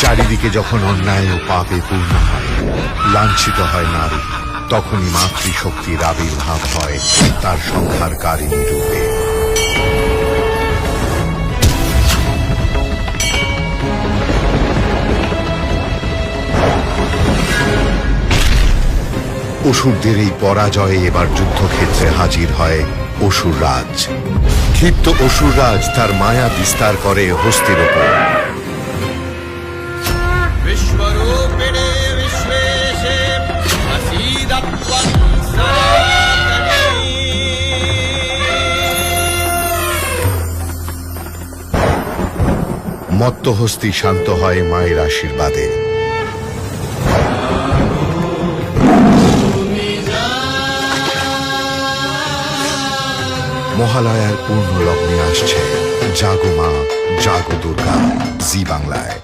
চারিদিকে যখন অন্যায় ও পাপে পূর্ণ হয়, লাঞ্ছিত হয় নারী, তখনই মাতৃশক্তির আবির্ভাব হয় তার সংহারকারিণী রূপে। অসুরদের এই পরাজয়ে এবার যুদ্ধক্ষেত্রে হাজির হয় অসুররাজ ক্ষিপ্ত অসুররাজ তার মায়া বিস্তার করে হস্তির ওপর। विश्वरूपिणे विश्वेशे प्रसीदत्वं सनातनी মত্তহস্তি শান্ত হয় মায়ের আশীর্বাদে মহালয়ার পূর্ণ লগ্নে আসছে জাগো মা জাগো দুর্গা জি বাংলায়